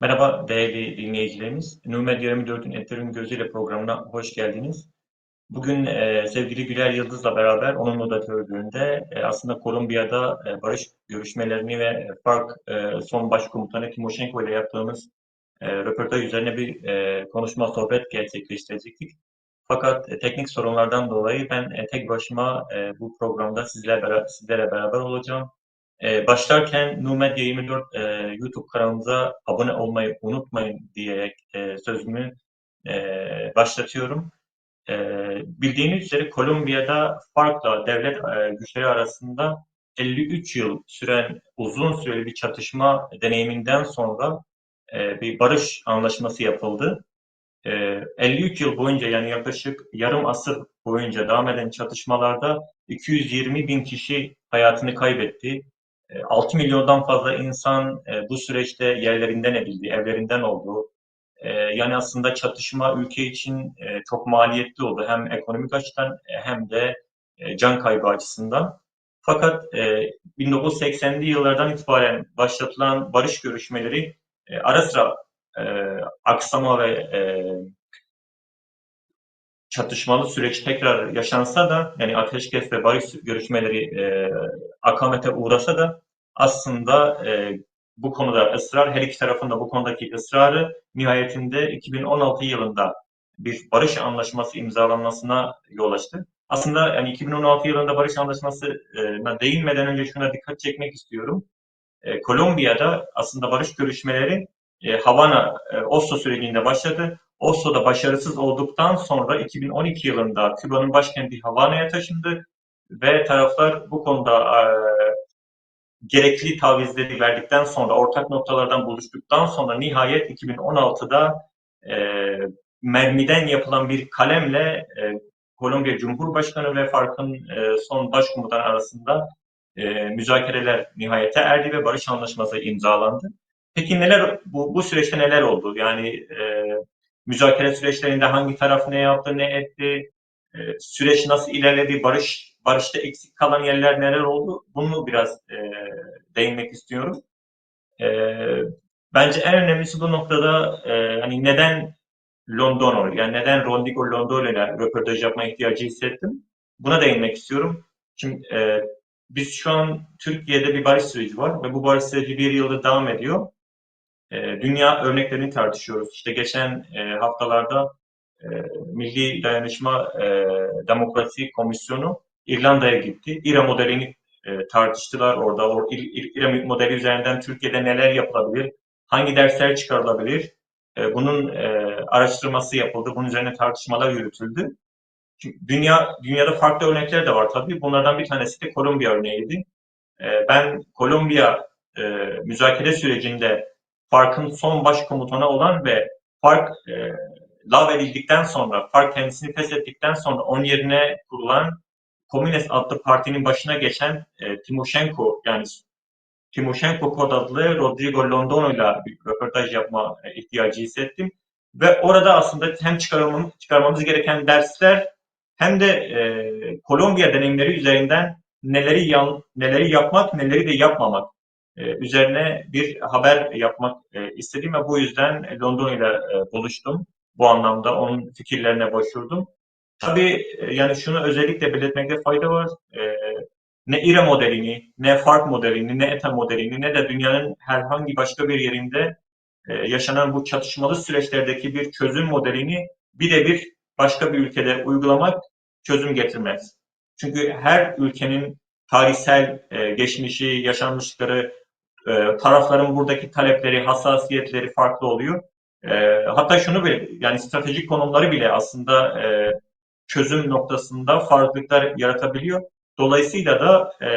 Merhaba değerli dinleyicilerimiz. Numed 24'ün Ethereum Gözüyle programına hoş geldiniz. Bugün e, sevgili Güler Yıldız'la beraber onun moderatörlüğünde e, aslında Kolombiya'da e, barış görüşmelerini ve FARC e, son başkomutanı Timoshenko ile yaptığımız e, röportaj üzerine bir e, konuşma, sohbet gerçekleştirecektik. Fakat e, teknik sorunlardan dolayı ben e, tek başıma e, bu programda sizlerle, sizlerle beraber olacağım. Ee, başlarken Numedia 24 e, YouTube kanalımıza abone olmayı unutmayın diyerek e, sözümü e, başlatıyorum. E, bildiğiniz üzere Kolombiya'da farklı devlet e, güçleri arasında 53 yıl süren uzun süreli bir çatışma deneyiminden sonra e, bir barış anlaşması yapıldı. E, 53 yıl boyunca yani yaklaşık yarım asır boyunca devam eden çatışmalarda 220 bin kişi hayatını kaybetti. 6 e, milyondan fazla insan e, bu süreçte yerlerinden edildi, evlerinden oldu. E, yani aslında çatışma ülke için çok maliyetli oldu. Hem ekonomik açıdan hem de can kaybı açısından. Fakat 1980'li yıllardan itibaren başlatılan barış görüşmeleri ara sıra aksama ve çatışmalı süreç tekrar yaşansa da yani ateşkes ve barış görüşmeleri e, akamete uğrasa da aslında e, bu konuda ısrar, her iki tarafın da bu konudaki ısrarı nihayetinde 2016 yılında bir barış anlaşması imzalanmasına yol açtı. Aslında yani 2016 yılında barış anlaşmasına değinmeden önce şuna dikkat çekmek istiyorum. E, Kolombiya'da aslında barış görüşmeleri e, Havana, e, Oslo sürecinde başladı. Oslo'da başarısız olduktan sonra 2012 yılında Küba'nın başkenti Havana'ya taşındı ve taraflar bu konuda e, gerekli tavizleri verdikten sonra, ortak noktalardan buluştuktan sonra nihayet 2016'da e, mermiden yapılan bir kalemle e, Kolombiya Cumhurbaşkanı ve Fark'ın e, son başkomutan arasında müzakereler nihayete erdi ve barış anlaşması imzalandı. Peki neler bu, bu süreçte neler oldu? Yani e, müzakere süreçlerinde hangi taraf ne yaptı, ne etti, e, süreç nasıl ilerledi, barış barışta eksik kalan yerler neler oldu? Bunu biraz e, değinmek istiyorum. E, bence en önemlisi bu noktada e, hani neden Londono, yani neden Rondigo Londono ile röportaj yapma ihtiyacı hissettim? Buna değinmek istiyorum. Şimdi e, biz şu an Türkiye'de bir barış süreci var ve bu barış süreci bir yıldır devam ediyor. E, dünya örneklerini tartışıyoruz. İşte geçen e, haftalarda e, Milli Dayanışma e, Demokrasi Komisyonu İrlanda'ya gitti. İRA modelini e, tartıştılar orada. O, İRA modeli üzerinden Türkiye'de neler yapılabilir, hangi dersler çıkarılabilir, e, bunun e, araştırması yapıldı, bunun üzerine tartışmalar yürütüldü. Çünkü dünya dünyada farklı örnekler de var tabii. Bunlardan bir tanesi de Kolombiya örneğiydi. E, ben Kolombiya e, müzakere sürecinde Fark'ın son başkomutanı olan ve Fark e, lav edildikten sonra, Fark kendisini feshettikten sonra onun yerine kurulan Komünist adlı partinin başına geçen e, Timoshenko yani Timoshenko kod adlı Rodrigo Londono ile bir röportaj yapma e, ihtiyacı hissettim. Ve orada aslında hem çıkarmamız, çıkarmamız gereken dersler hem de e, Kolombiya deneyimleri üzerinden neleri yan, neleri yapmak, neleri de yapmamak üzerine bir haber yapmak e, istedim ve bu yüzden London ile e, buluştum. Bu anlamda onun fikirlerine başvurdum. Tabii yani şunu özellikle belirtmekte fayda var. Ne İRA modelini, ne FARC modelini, ne ETA modelini, ne de dünyanın herhangi başka bir yerinde yaşanan bu çatışmalı süreçlerdeki bir çözüm modelini birebir başka bir ülkede uygulamak çözüm getirmez. Çünkü her ülkenin tarihsel geçmişi, yaşanmışlıkları, e, tarafların buradaki talepleri, hassasiyetleri farklı oluyor. E, hatta şunu bile, yani stratejik konumları bile aslında e, çözüm noktasında farklılıklar yaratabiliyor. Dolayısıyla da e,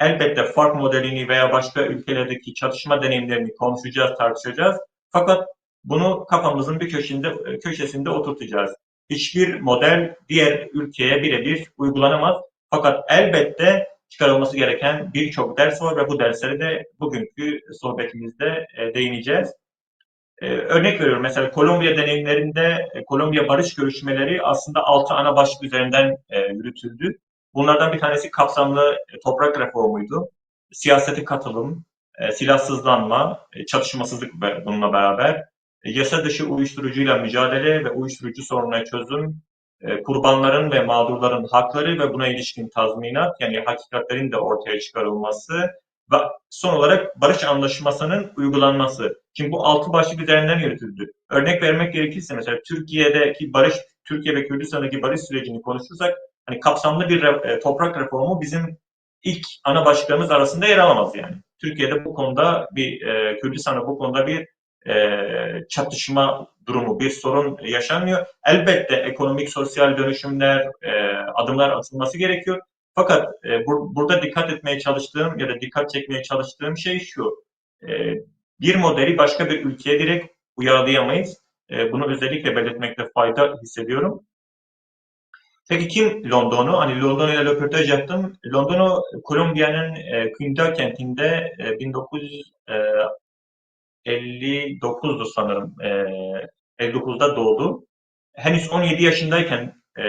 elbette fark modelini veya başka ülkelerdeki çatışma deneyimlerini konuşacağız, tartışacağız. Fakat bunu kafamızın bir köşesinde, köşesinde oturtacağız. Hiçbir model diğer ülkeye birebir uygulanamaz. Fakat elbette çıkarılması gereken birçok ders var ve bu dersleri de bugünkü sohbetimizde e, değineceğiz. E, örnek veriyorum mesela Kolombiya deneyimlerinde e, Kolombiya barış görüşmeleri aslında altı ana başlık üzerinden yürütüldü. Bunlardan bir tanesi kapsamlı toprak reformuydu. Siyasete katılım, silahsızlanma, çatışmasızlık bununla beraber yasa dışı uyuşturucuyla mücadele ve uyuşturucu sorununa çözüm, kurbanların ve mağdurların hakları ve buna ilişkin tazminat yani hakikatlerin de ortaya çıkarılması ve son olarak barış anlaşmasının uygulanması. Şimdi bu altı başlık üzerinden yürütüldü. Örnek vermek gerekirse mesela Türkiye'deki barış, Türkiye ve Kürdistan'daki barış sürecini konuşursak hani kapsamlı bir e, toprak reformu bizim ilk ana başlıklarımız arasında yer alamaz yani. Türkiye'de bu konuda bir e, Kürdistan'da bu konuda bir e, çatışma durumu, bir sorun yaşanmıyor. Elbette ekonomik, sosyal dönüşümler, e, adımlar atılması gerekiyor. Fakat e, bur burada dikkat etmeye çalıştığım ya da dikkat çekmeye çalıştığım şey şu. E, bir modeli başka bir ülkeye direkt uyarlayamayız. E, bunu özellikle belirtmekte fayda hissediyorum. Peki kim London'u? Hani London ile röportaj yaptım. London'u Kolombiya'nın e, Quinta kentinde e, 1959'du sanırım. E, 59'da doğdu. Henüz 17 yaşındayken e,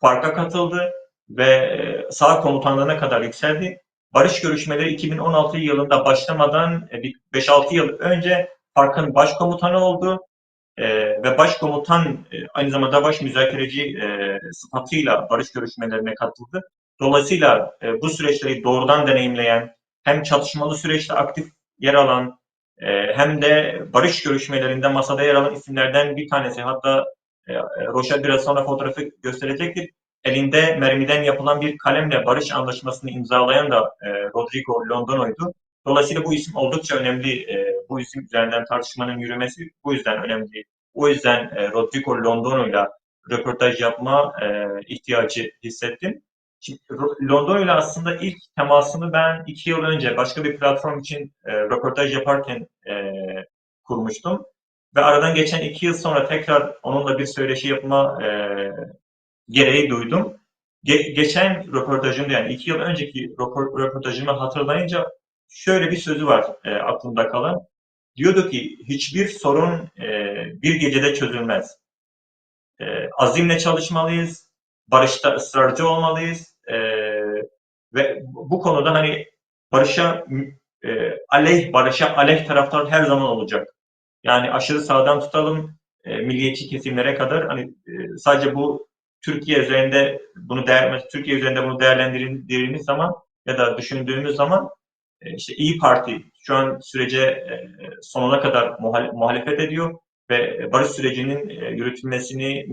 farka katıldı ve e, sağ komutanlığına kadar yükseldi. Barış görüşmeleri 2016 yılında başlamadan e, 5-6 yıl önce Fark'ın başkomutanı oldu e, ve başkomutan e, aynı zamanda baş müzakereci e, sıfatıyla barış görüşmelerine katıldı. Dolayısıyla e, bu süreçleri doğrudan deneyimleyen, hem çatışmalı süreçte aktif yer alan, e, hem de barış görüşmelerinde masada yer alan isimlerden bir tanesi. Hatta e, Roşa biraz sonra fotoğrafı gösterecektir. Elinde mermiden yapılan bir kalemle barış anlaşmasını imzalayan da e, Rodrigo Londono'ydu. Dolayısıyla bu isim oldukça önemli. E, bu isim üzerinden tartışmanın yürümesi bu yüzden önemli. O yüzden Rodrigo Londono'yla röportaj yapma ihtiyacı hissettim. Şimdi Londono ile aslında ilk temasını ben iki yıl önce başka bir platform için e, röportaj yaparken e, kurmuştum. Ve aradan geçen iki yıl sonra tekrar onunla bir söyleşi yapma e, gereği duydum. Ge- geçen röportajımda yani iki yıl önceki röportajımı hatırlayınca şöyle bir sözü var e, aklımda kalan. Diyordu ki hiçbir sorun e, bir gecede çözülmez. E, azimle çalışmalıyız, barışta ısrarcı olmalıyız. E, ve bu konuda hani barışa e, aleyh, barışa aleyh taraftar her zaman olacak. Yani aşırı sağdan tutalım, e, milliyetçi kesimlere kadar. Hani e, sadece bu Türkiye üzerinde bunu değer, Türkiye üzerinde bunu değerlendirdiğimiz zaman ya da düşündüğümüz zaman e, işte İyi Parti şu an sürece e, sonuna kadar muhalefet ediyor ve barış sürecinin e, yürütülmesini,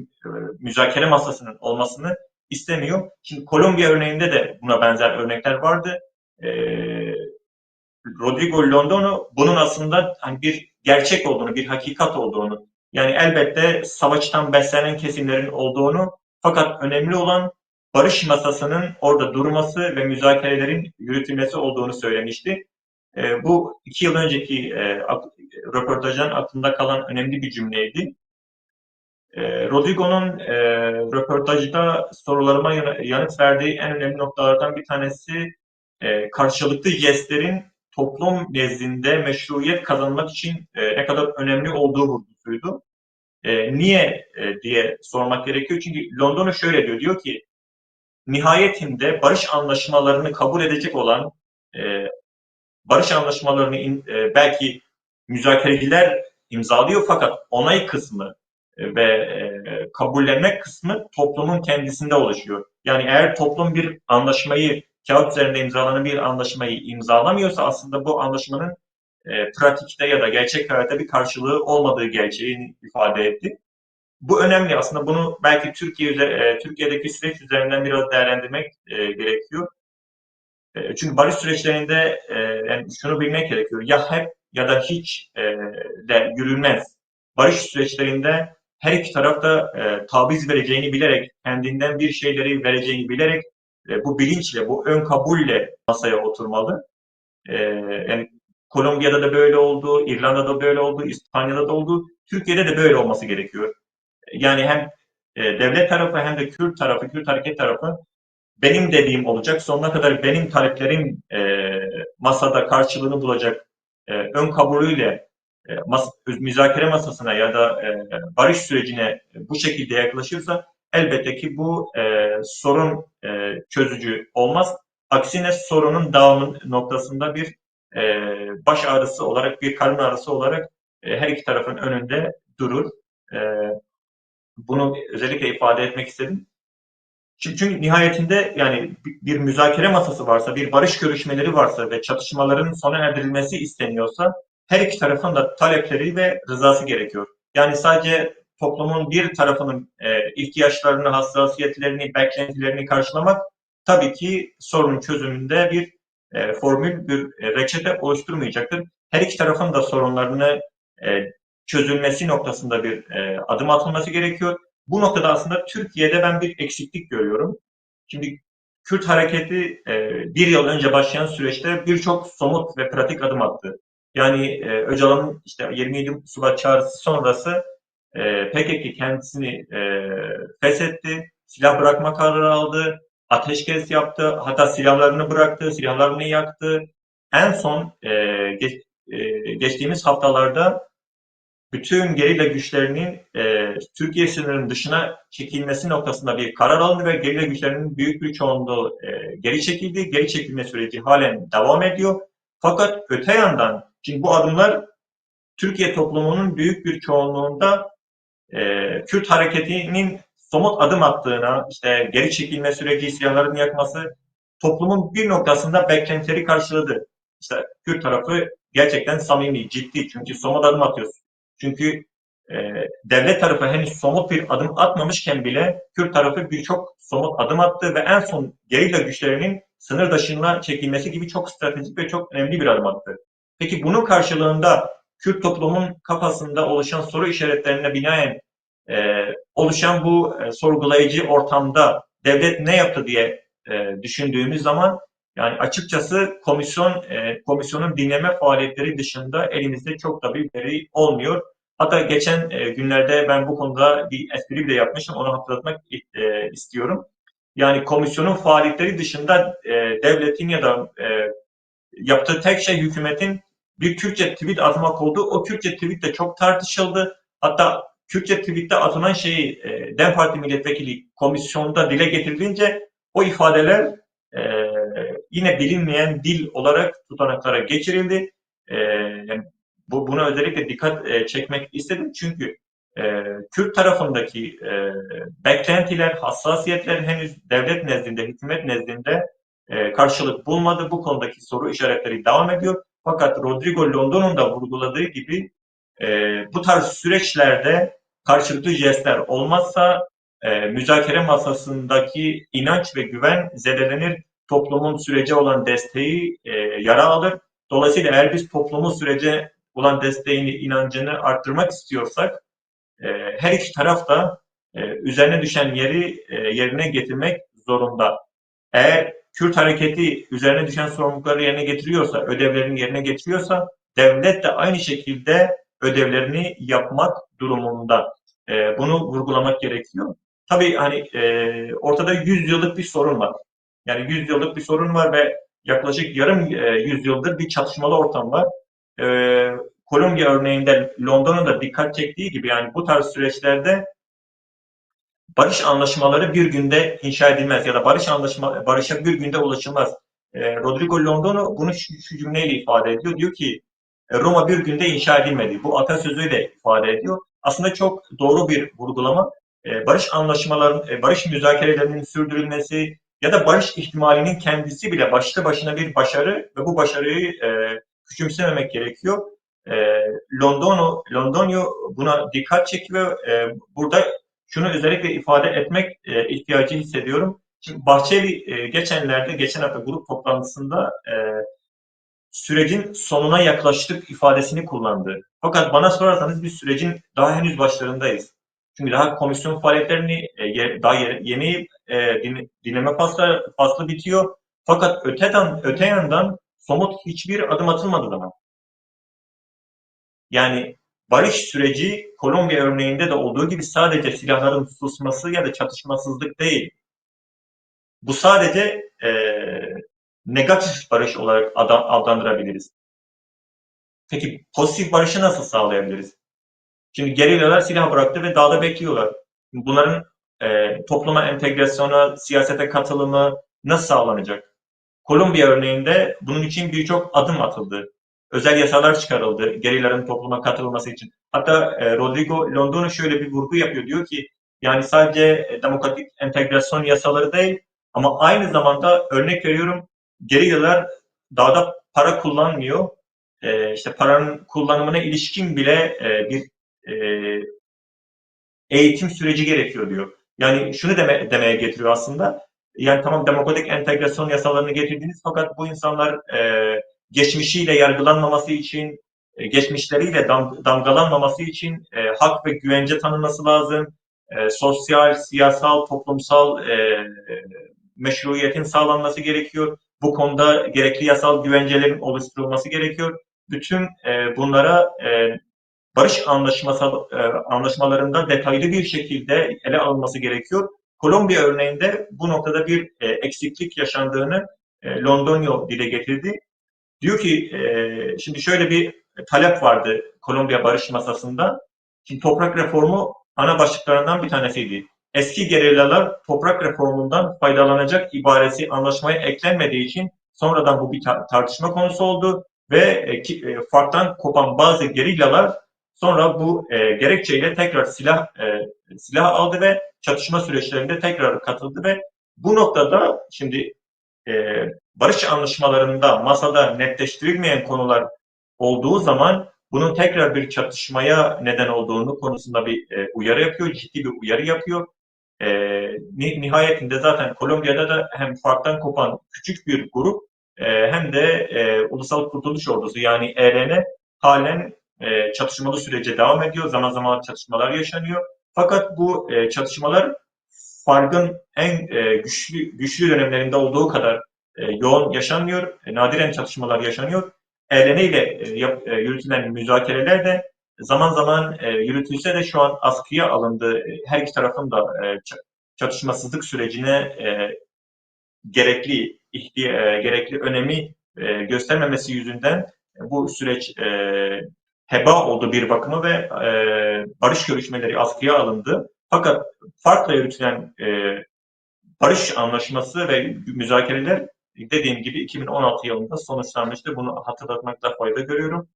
müzakere masasının olmasını istemiyor. Şimdi Kolombiya örneğinde de buna benzer örnekler vardı. Rodrigo Londono bunun aslında hani bir gerçek olduğunu, bir hakikat olduğunu, yani elbette savaştan beslenen kesimlerin olduğunu fakat önemli olan barış masasının orada durması ve müzakerelerin yürütülmesi olduğunu söylemişti. E, bu iki yıl önceki e, röportajdan aklımda kalan önemli bir cümleydi. E, Rodrigo'nun e, röportajda sorularıma yanıt verdiği en önemli noktalardan bir tanesi e, karşılıklı jestlerin toplum nezdinde meşruiyet kazanmak için e, ne kadar önemli olduğu vurgusuydu. E, niye e, diye sormak gerekiyor. Çünkü London'a şöyle diyor, diyor ki nihayetinde barış anlaşmalarını kabul edecek olan e, barış anlaşmalarını in, e, belki müzakereciler imzalıyor fakat onay kısmı e, ve e, kabullenmek kısmı toplumun kendisinde oluşuyor. Yani eğer toplum bir anlaşmayı kağıt üzerinde imzalanan bir anlaşmayı imzalamıyorsa aslında bu anlaşmanın e, pratikte ya da gerçek hayatta bir karşılığı olmadığı gerçeğini ifade etti. Bu önemli aslında bunu belki Türkiye e, Türkiye'deki süreç üzerinden biraz değerlendirmek e, gerekiyor. E, çünkü barış süreçlerinde e, yani şunu bilmek gerekiyor. Ya hep ya da hiç e, de yürünmez. Barış süreçlerinde her iki tarafta e, taviz vereceğini bilerek, kendinden bir şeyleri vereceğini bilerek e, bu bilinçle, bu ön kabulle masaya oturmalı. E, yani Kolombiya'da da böyle oldu, İrlanda'da böyle oldu, İspanya'da da oldu. Türkiye'de de böyle olması gerekiyor. Yani hem e, devlet tarafı hem de Kürt tarafı, Kürt hareket tarafı benim dediğim olacak. Sonuna kadar benim taleplerim e, masada karşılığını bulacak e, ön kabulüyle e, mas müzakere masasına ya da e, barış sürecine bu şekilde yaklaşırsa elbette ki bu e, sorun e, çözücü olmaz. Aksine sorunun dağılım noktasında bir e, baş ağrısı olarak, bir karın ağrısı olarak e, her iki tarafın önünde durur. E, bunu özellikle ifade etmek istedim. Çünkü, nihayetinde yani bir müzakere masası varsa, bir barış görüşmeleri varsa ve çatışmaların sona erdirilmesi isteniyorsa her iki tarafın da talepleri ve rızası gerekiyor. Yani sadece toplumun bir tarafının e, ihtiyaçlarını, hassasiyetlerini, beklentilerini karşılamak tabii ki sorunun çözümünde bir e, formül, bir e, reçete oluşturmayacaktır. Her iki tarafın da sorunlarını çözülmesi noktasında bir adım atılması gerekiyor. Bu noktada aslında Türkiye'de ben bir eksiklik görüyorum. Şimdi Kürt hareketi e, bir yıl önce başlayan süreçte birçok somut ve pratik adım attı. Yani e, Öcalan'ın işte 27 Şubat çağrısı sonrası e, PKK kendisini e, feshetti, silah bırakma kararı aldı, ateşkes yaptı, hatta silahlarını bıraktı, silahlarını yaktı. En son e, geç, e, geçtiğimiz haftalarda bütün gerilla güçlerinin e, Türkiye sınırının dışına çekilmesi noktasında bir karar alındı ve gerilla güçlerinin büyük bir çoğunluğu e, geri çekildi. Geri çekilme süreci halen devam ediyor. Fakat öte yandan, şimdi bu adımlar Türkiye toplumunun büyük bir çoğunluğunda e, Kürt hareketinin somut adım attığına, işte geri çekilme süreci, silahların yakması toplumun bir noktasında beklentileri karşıladı. İşte Kürt tarafı gerçekten samimi, ciddi çünkü somut adım atıyoruz. Çünkü e, devlet tarafı henüz somut bir adım atmamışken bile Kürt tarafı birçok somut adım attı ve en son gerilla güçlerinin sınır dışına çekilmesi gibi çok stratejik ve çok önemli bir adım attı. Peki bunun karşılığında Kürt toplumun kafasında oluşan soru işaretlerine binaen e, oluşan bu e, sorgulayıcı ortamda devlet ne yaptı diye e, düşündüğümüz zaman yani açıkçası komisyon e, komisyonun dinleme faaliyetleri dışında elimizde çok da bir veri olmuyor. Hatta geçen e, günlerde ben bu konuda bir espri bile yapmıştım. Onu hatırlatmak e, istiyorum. Yani komisyonun faaliyetleri dışında e, devletin ya da e, yaptığı tek şey hükümetin bir Kürtçe tweet atmak oldu. O Kürtçe tweet de çok tartışıldı. Hatta Kürtçe tweette atılan şeyi e, DEM Parti milletvekili komisyonda dile getirince o ifadeler e, yine bilinmeyen dil olarak tutanaklara geçirildi. E, yani bu buna özellikle dikkat e, çekmek istedim çünkü e, Kürt tarafındaki e, beklentiler, hassasiyetler henüz devlet nezdinde, hükümet nezdinde e, karşılık bulmadı. Bu konudaki soru işaretleri devam ediyor. Fakat Rodrigo London'un da vurguladığı gibi e, bu tarz süreçlerde karşılıklı jestler olmazsa e, müzakere masasındaki inanç ve güven zedelenir. Toplumun sürece olan desteği e, yara alır. Dolayısıyla eğer biz toplumun sürece olan desteğini, inancını arttırmak istiyorsak e, her iki taraf da e, üzerine düşen yeri e, yerine getirmek zorunda. Eğer Kürt hareketi üzerine düşen sorumlulukları yerine getiriyorsa, ödevlerini yerine getiriyorsa devlet de aynı şekilde ödevlerini yapmak durumunda. E, bunu vurgulamak gerekiyor. Tabii hani e, ortada 100 yıllık bir sorun var. Yani 100 yıllık bir sorun var ve yaklaşık yarım e, yüzyıldır bir çatışmalı ortam var. E, Kolombiya örneğinde Londra'nın da dikkat çektiği gibi yani bu tarz süreçlerde barış anlaşmaları bir günde inşa edilmez ya da barış anlaşma barışa bir günde ulaşılmaz. E, Rodrigo Londono bunu şu, şu cümleyle ifade ediyor. Diyor ki e, Roma bir günde inşa edilmedi. Bu atasözüyle ifade ediyor. Aslında çok doğru bir vurgulama. E, barış anlaşmaların, e, barış müzakerelerinin sürdürülmesi ya da barış ihtimalinin kendisi bile başlı başına bir başarı ve bu başarıyı e, küçümsememek gerekiyor. E, Londono, Londonio buna dikkat çekiyor. E, burada şunu özellikle ifade etmek e, ihtiyacı hissediyorum. Şimdi Bahçeli e, geçenlerde, geçen hafta grup toplantısında e, sürecin sonuna yaklaştık ifadesini kullandı. Fakat bana sorarsanız biz sürecin daha henüz başlarındayız. Çünkü daha komisyon faaliyetlerini e, daha yeni e, dinleme faslı, faslı bitiyor. Fakat öteden, öte yandan somut hiçbir adım atılmadı daha. Yani barış süreci Kolombiya örneğinde de olduğu gibi sadece silahların susması ya da çatışmasızlık değil. Bu sadece e, negatif barış olarak adlandırabiliriz. Peki pozitif barışı nasıl sağlayabiliriz? Şimdi gerillalar silah bıraktı ve dağda bekliyorlar. Bunların e, topluma entegrasyonu, siyasete katılımı nasıl sağlanacak? Kolombiya örneğinde bunun için birçok adım atıldı. Özel yasalar çıkarıldı gerilerin topluma katılması için. Hatta e, Rodrigo Londono şöyle bir vurgu yapıyor. Diyor ki yani sadece e, demokratik entegrasyon yasaları değil ama aynı zamanda örnek veriyorum geriler dağda para kullanmıyor. E, işte paranın kullanımına ilişkin bile e, bir e, eğitim süreci gerekiyor diyor. Yani şunu deme, demeye getiriyor aslında. Yani tamam demokratik entegrasyon yasalarını getirdiniz fakat bu insanlar e, geçmişiyle yargılanmaması için, e, geçmişleriyle dam, damgalanmaması için e, hak ve güvence tanınması lazım. E, sosyal, siyasal, toplumsal e, meşruiyetin sağlanması gerekiyor. Bu konuda gerekli yasal güvencelerin oluşturulması gerekiyor. Bütün e, bunlara e, barış anlaşması, e, anlaşmalarında detaylı bir şekilde ele alınması gerekiyor. Kolombiya örneğinde bu noktada bir e, eksiklik yaşandığını e, Londonio dile getirdi. Diyor ki şimdi şöyle bir talep vardı Kolombiya barış masasında. Şimdi toprak reformu ana başlıklarından bir tanesiydi. Eski gerillalar toprak reformundan faydalanacak ibaresi anlaşmaya eklenmediği için sonradan bu bir tartışma konusu oldu ve farktan kopan bazı gerillalar sonra bu e, gerekçeyle tekrar silah e, silah aldı ve çatışma süreçlerinde tekrar katıldı ve bu noktada şimdi e, barış anlaşmalarında masada netleştirilmeyen konular olduğu zaman bunun tekrar bir çatışmaya neden olduğunu konusunda bir e, uyarı yapıyor, ciddi bir uyarı yapıyor. E, nihayetinde zaten Kolombiya'da da hem farktan kopan küçük bir grup e, hem de e, Ulusal Kurtuluş Ordusu yani ERN halen e, çatışmalı sürece devam ediyor. Zaman zaman çatışmalar yaşanıyor. Fakat bu e, çatışmalar farkın en e, güçlü güçlü dönemlerinde olduğu kadar e, yoğun yaşanmıyor. E, nadiren çatışmalar yaşanıyor. ELN ile e, e, yürütülen müzakereler de zaman zaman e, yürütülse de şu an askıya alındı. E, her iki tarafın da e, çatışmasızlık sürecine e, gerekli ihtiya, e, gerekli önemi e, göstermemesi yüzünden bu süreç e, heba oldu bir bakıma ve e, barış görüşmeleri askıya alındı. Fakat farkla yürütülen e, barış anlaşması ve müzakereler dediğim gibi 2016 yılında sonuçlanmıştı. Bunu hatırlatmakta fayda görüyorum.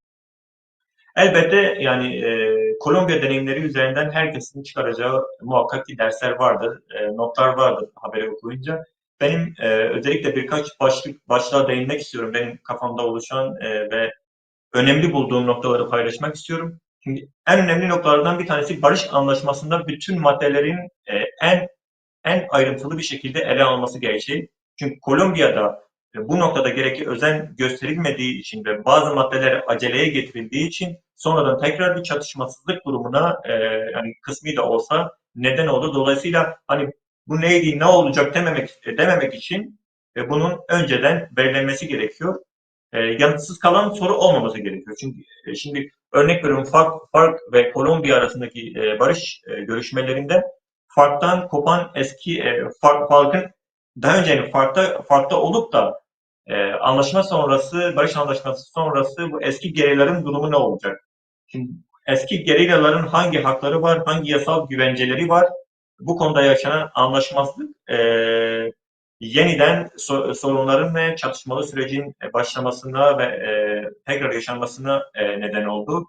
Elbette yani e, Kolombiya deneyimleri üzerinden herkesin çıkaracağı muhakkak ki dersler vardır, e, notlar vardır haberi okuyunca. Benim e, özellikle birkaç başlık başlığa değinmek istiyorum. Benim kafamda oluşan e, ve önemli bulduğum noktaları paylaşmak istiyorum. Şimdi en önemli noktalardan bir tanesi barış anlaşmasında bütün maddelerin e, en en ayrıntılı bir şekilde ele alınması gerçeği. Çünkü Kolombiya'da e, bu noktada gerekli özen gösterilmediği için ve bazı maddeler aceleye getirildiği için sonradan tekrar bir çatışmasızlık durumuna e, yani kısmi de olsa neden oldu. Dolayısıyla hani bu neydi, ne olacak dememek dememek için e, bunun önceden belirlenmesi gerekiyor. E, yanıtsız kalan soru olmaması gerekiyor. Çünkü e, şimdi örnek veriyorum FARC, FARC ve Kolombiya arasındaki e, barış e, görüşmelerinde farktan kopan eski e, fark, farkın daha önce yani farkta farkta olup da e, anlaşma sonrası, barış anlaşması sonrası bu eski gerilerin durumu ne olacak? Şimdi eski gerillaların hangi hakları var, hangi yasal güvenceleri var? Bu konuda yaşanan anlaşmazlık e, yeniden so sorunların ve çatışmalı sürecin başlamasına ve e, tekrar yaşanmasına e, neden oldu.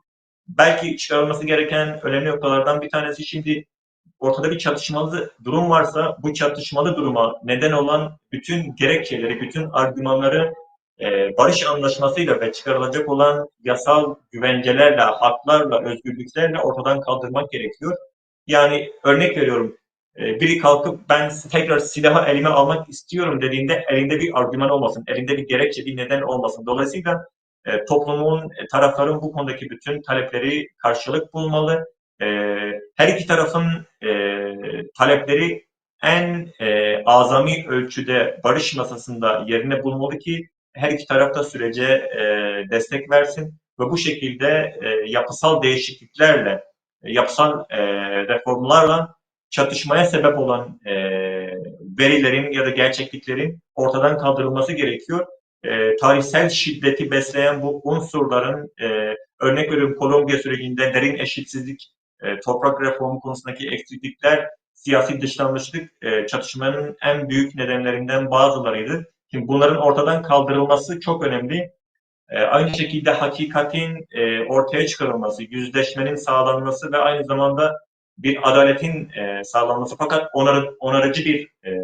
Belki çıkarılması gereken önemli noktalardan bir tanesi şimdi ortada bir çatışmalı durum varsa bu çatışmalı duruma neden olan bütün gerekçeleri, bütün argümanları e, barış anlaşmasıyla ve çıkarılacak olan yasal güvencelerle, haklarla, özgürlüklerle ortadan kaldırmak gerekiyor. Yani örnek veriyorum, e, biri kalkıp ben tekrar silahı elime almak istiyorum dediğinde elinde bir argüman olmasın, elinde bir gerekçe, bir neden olmasın. Dolayısıyla e, toplumun, e, tarafların bu konudaki bütün talepleri karşılık bulmalı e, her iki tarafın talepleri en azami ölçüde barış masasında yerine bulmalı ki her iki tarafta sürece e, destek versin ve bu şekilde yapısal değişikliklerle, yapısal reformlarla çatışmaya sebep olan e, verilerin ya da gerçekliklerin ortadan kaldırılması gerekiyor. E, tarihsel şiddeti besleyen bu unsurların e, örnek veriyorum Kolombiya sürecinde derin eşitsizlik e, toprak reformu konusundaki eksiklikler, siyasi dışlanmışlık e, çatışmanın en büyük nedenlerinden bazılarıydı. Şimdi bunların ortadan kaldırılması çok önemli. E, aynı şekilde hakikatin e, ortaya çıkarılması, yüzleşmenin sağlanması ve aynı zamanda bir adaletin e, sağlanması fakat onar, onarıcı bir e,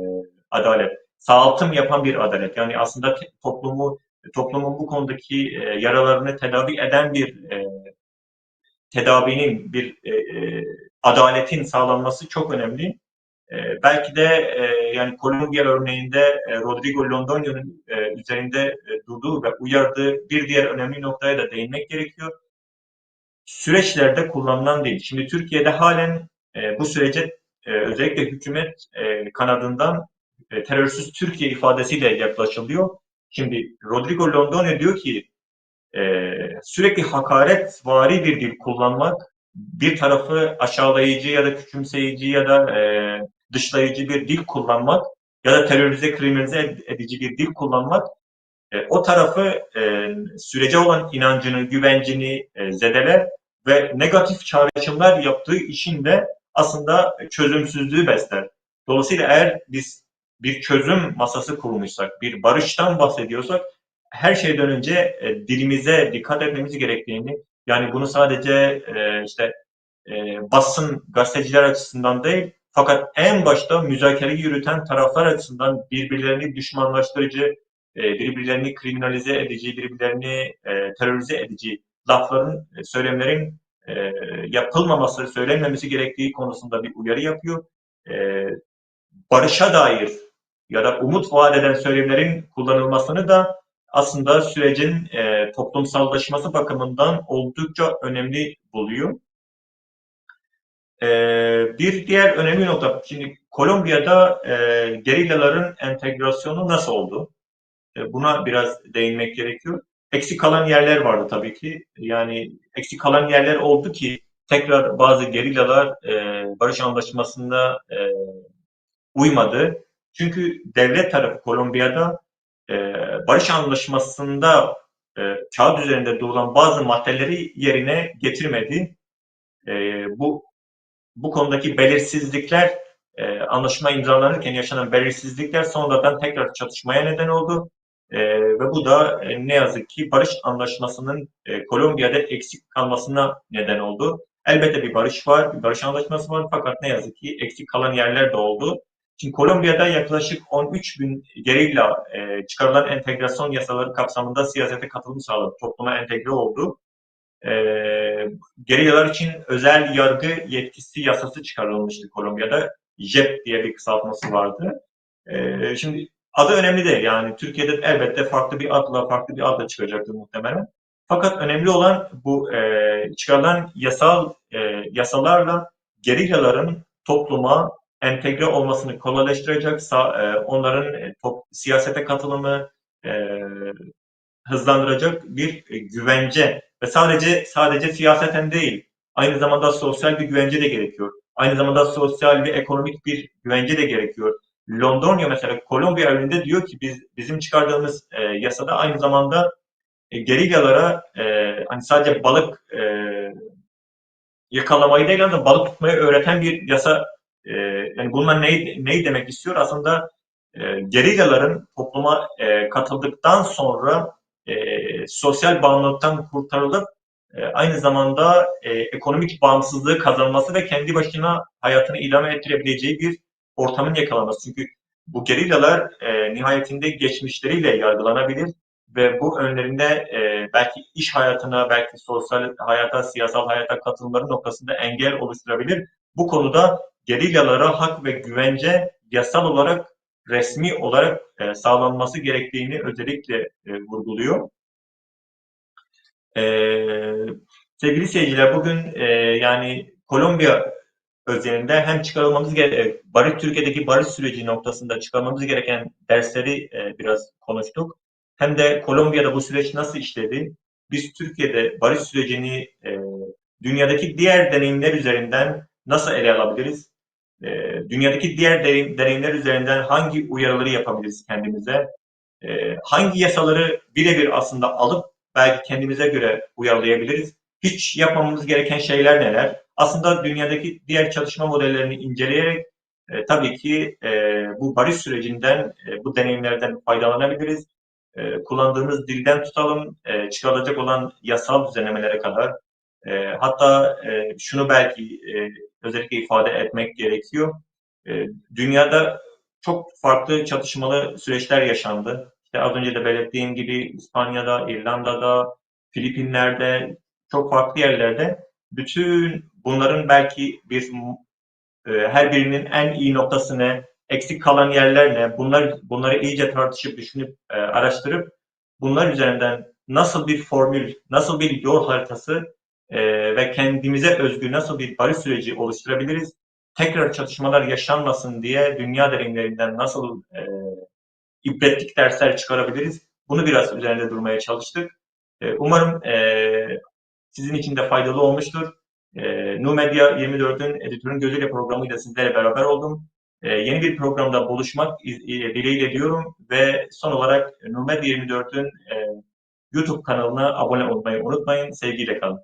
adalet, sağaltım yapan bir adalet. Yani aslında toplumu toplumun bu konudaki e, yaralarını tedavi eden bir e, tedavinin, bir e, e, adaletin sağlanması çok önemli. E, belki de e, yani Kolombiya örneğinde e, Rodrigo Londoño'nun e, üzerinde e, durduğu ve uyardığı bir diğer önemli noktaya da değinmek gerekiyor. Süreçlerde kullanılan değil. Şimdi Türkiye'de halen e, bu sürece e, özellikle hükümet e, kanadından e, terörsüz Türkiye ifadesiyle yaklaşılıyor. Şimdi Rodrigo Londoño diyor ki e, sürekli hakaret vari bir dil kullanmak, bir tarafı aşağılayıcı ya da küçümseyici ya da e, dışlayıcı bir dil kullanmak ya da terörize, kriminalize edici bir dil kullanmak e, o tarafı e, sürece olan inancını, güvencini e, zedeler ve negatif çağrışımlar yaptığı işin de aslında çözümsüzlüğü besler. Dolayısıyla eğer biz bir çözüm masası kurmuşsak, bir barıştan bahsediyorsak her şeyden önce e, dilimize dikkat etmemiz gerektiğini, yani bunu sadece e, işte e, basın, gazeteciler açısından değil, fakat en başta müzakereyi yürüten taraflar açısından birbirlerini düşmanlaştırıcı, e, birbirlerini kriminalize edici, birbirlerini e, terörize edici lafların, e, söylemlerin yapılmaması, söylenmemesi gerektiği konusunda bir uyarı yapıyor. Barışa dair ya da umut vaat eden söylemlerin kullanılmasını da aslında sürecin toplumsallaşması bakımından oldukça önemli buluyor. Bir diğer önemli nokta, şimdi Kolombiya'da gerillaların entegrasyonu nasıl oldu? E, buna biraz değinmek gerekiyor. Eksik kalan yerler vardı tabii ki. Yani eksik kalan yerler oldu ki tekrar bazı gerillalar e, barış anlaşmasında e, uymadı. Çünkü devlet tarafı Kolombiya'da e, barış anlaşmasında e, kağıt üzerinde durulan bazı maddeleri yerine getirmedi. E, bu bu konudaki belirsizlikler e, anlaşma imzalanırken yaşanan belirsizlikler sonradan tekrar çatışmaya neden oldu. E, ve bu da e, ne yazık ki barış anlaşmasının e, Kolombiya'da eksik kalmasına neden oldu. Elbette bir barış var, bir barış anlaşması var fakat ne yazık ki eksik kalan yerler de oldu. Şimdi Kolombiya'da yaklaşık 13 bin gerilla e, çıkarılan entegrasyon yasaları kapsamında siyasete katılım sağladı, topluma entegre oldu. E, gerillalar için özel yargı yetkisi yasası çıkarılmıştı Kolombiya'da. JEP diye bir kısaltması vardı. E, şimdi adı önemli değil yani Türkiye'de elbette farklı bir adla farklı bir adla çıkacaktır muhtemelen. Fakat önemli olan bu e, çıkarılan yasal e, yasalarla gerillaların topluma entegre olmasını kolaylaştıracak, e, onların e, top, siyasete katılımı e, hızlandıracak bir güvence ve sadece sadece siyaseten değil, aynı zamanda sosyal bir güvence de gerekiyor. Aynı zamanda sosyal ve ekonomik bir güvence de gerekiyor. Londonya mesela Kolombiya önünde diyor ki biz bizim çıkardığımız e, yasada aynı zamanda e, gerillalara e, hani sadece balık e, yakalamayı değil ama balık tutmayı öğreten bir yasa e, yani bunlar neyi, neyi demek istiyor? Aslında e, gerillaların topluma e, katıldıktan sonra e, sosyal bağımlılıktan kurtarılıp e, aynı zamanda e, ekonomik bağımsızlığı kazanması ve kendi başına hayatını idame ettirebileceği bir ortamın yakalanması. Çünkü bu gerillalar e, nihayetinde geçmişleriyle yargılanabilir ve bu önlerinde e, belki iş hayatına, belki sosyal hayata, siyasal hayata katılımları noktasında engel oluşturabilir. Bu konuda gerillalara hak ve güvence yasal olarak resmi olarak e, sağlanması gerektiğini özellikle e, vurguluyor. E, sevgili seyirciler bugün e, yani Kolombiya özelinde hem çıkarılmamız gereken, barış Türkiye'deki barış süreci noktasında çıkarmamız gereken dersleri e, biraz konuştuk. Hem de Kolombiya'da bu süreç nasıl işledi? Biz Türkiye'de barış sürecini e, dünyadaki diğer deneyimler üzerinden nasıl ele alabiliriz? E, dünyadaki diğer deneyimler üzerinden hangi uyarıları yapabiliriz kendimize? E, hangi yasaları birebir aslında alıp belki kendimize göre uyarlayabiliriz? Hiç yapmamamız gereken şeyler neler? Aslında dünyadaki diğer çalışma modellerini inceleyerek e, tabii ki e, bu barış sürecinden, e, bu deneyimlerden faydalanabiliriz. E, kullandığımız dilden tutalım, e, çıkarılacak olan yasal düzenlemelere kadar. E, hatta e, şunu belki e, özellikle ifade etmek gerekiyor. E, dünyada çok farklı çatışmalı süreçler yaşandı. İşte az önce de belirttiğim gibi İspanya'da, İrlanda'da, Filipinler'de, çok farklı yerlerde bütün bunların belki bir e, her birinin en iyi noktasını, eksik kalan yerler bunlar, bunları iyice tartışıp, düşünüp, e, araştırıp bunlar üzerinden nasıl bir formül, nasıl bir yol haritası e, ve kendimize özgü nasıl bir barış süreci oluşturabiliriz? Tekrar çatışmalar yaşanmasın diye dünya deneyimlerinden nasıl e, ibretlik dersler çıkarabiliriz? Bunu biraz üzerinde durmaya çalıştık. E, umarım e, sizin için de faydalı olmuştur. E, Nu Medya 24'ün editörün gözüyle programıyla sizlerle beraber oldum. E, yeni bir programda buluşmak dileğiyle diyorum ve son olarak Nu Medya 24'ün e, YouTube kanalına abone olmayı unutmayın. Sevgiyle kalın.